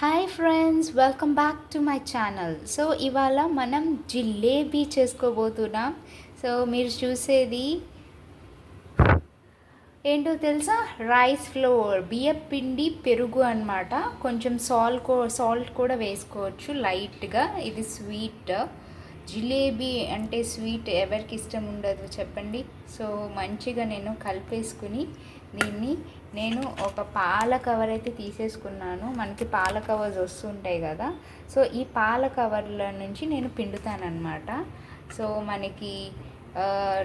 Hi friends welcome back to my channel so ఇవాళ మనం జిలేబీ చేసుకోబోతున్నాం. సో మీరు చూసేది ఏంటో తెలుసా? రైస్ ఫ్లోర్ బియ్యం పిండి పెరుగు అనమాట కొంచెం సాల్ట్ సాల్ట్ కూడా వేసుకోవచ్చు లైట్గా ఇది స్వీట్ జిలేబీ అంటే స్వీట్ ఎవరికి ఇష్టం ఉండదు చెప్పండి. సో మంచిగా నేను కలిపేసుకుని దీన్ని నేను ఒక పాల కవర్ అయితే తీసేసుకున్నాను. మనకి పాల కవర్స్ వస్తుంటాయి కదా. సో ఈ పాల కవర్ల నుంచి నేను పిండుతానమాట సో మనకి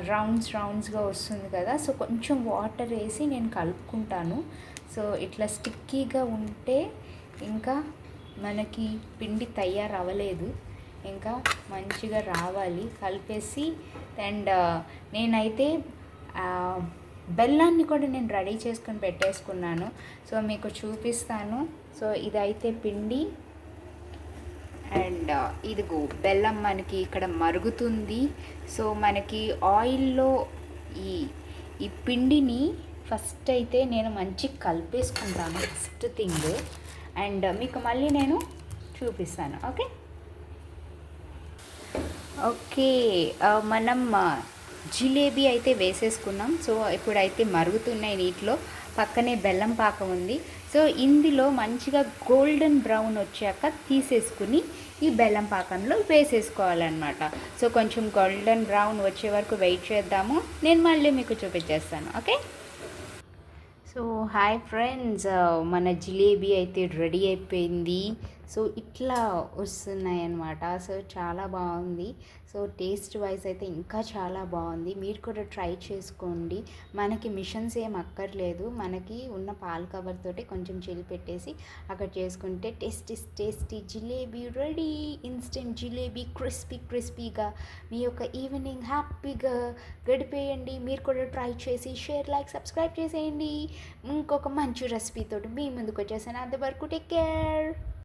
రౌండ్స్ రౌండ్స్గా వస్తుంది కదా. సో కొంచెం వాటర్ వేసి నేను కలుపుకుంటాను. సో ఇట్లా స్టిక్కీగా ఉంటే ఇంకా మనకి పిండి తయారవ్వలేదు. ఇంకా మంచిగా రావాలి. కలిపేసి అండ్ నేనైతే బెల్లాన్ని కూడా నేను రెడీ చేసుకొని పెట్టేసుకున్నాను. సో మీకు చూపిస్తాను. సో ఇదైతే పిండి. అండ్ ఇదిగో బెల్లం మనకి ఇక్కడ మరుగుతుంది. సో మనకి ఆయిల్లో ఈ ఈ పిండిని ఫస్ట్ అయితే నేను మంచి కలిపేసుకుంటాను. First thing. అండ్ మీకు మళ్ళీ నేను చూపిస్తాను. ఓకే? ఓకే మనం జిలేబీ అయితే వేసేసుకున్నాం. సో ఇప్పుడైతే మరుగుతున్నాయి నీటిలో. పక్కనే బెల్లం పాక ఉంది. సో ఇందులో మంచిగా గోల్డెన్ బ్రౌన్ వచ్చాక తీసేసుకుని ఈ బెల్లం పాకంలో వేసేసుకోవాలన్నమాట. సో కొంచెం గోల్డెన్ బ్రౌన్ వచ్చే వరకు వెయిట్ చేద్దాము. నేను మళ్ళీ మీకు చూపించేస్తాను. ఓకే? So hi friends. మన జిలేబీ అయితే రెడీ అయిపోయింది. సో ఇట్లా వస్తున్నాయి అన్నమాట సో చాలా బాగుంది. సో టేస్ట్ వైజ్ అయితే ఇంకా చాలా బాగుంది. మీరు కూడా ట్రై చేసుకోండి. మనకి మిషన్స్ ఏం అక్కర్లేదు. మనకి ఉన్న పాల కవర్ తోటి కొంచెం చిల్లి పెట్టేసి అక్కడ చేసుకుంటే tasty tasty. Jalebi ready. Instant jalebi crispy క్రిస్పీగా మీ యొక్క ఈవినింగ్ హ్యాపీగా గడిపేయండి. మీరు కూడా ట్రై చేసి షేర్ లైక్ సబ్స్క్రైబ్ చేసేయండి. ఇంకొక మంచి రెసిపీతో మీ ముందుకు వచ్చేసాను అంతవరకు టేక్ కేర్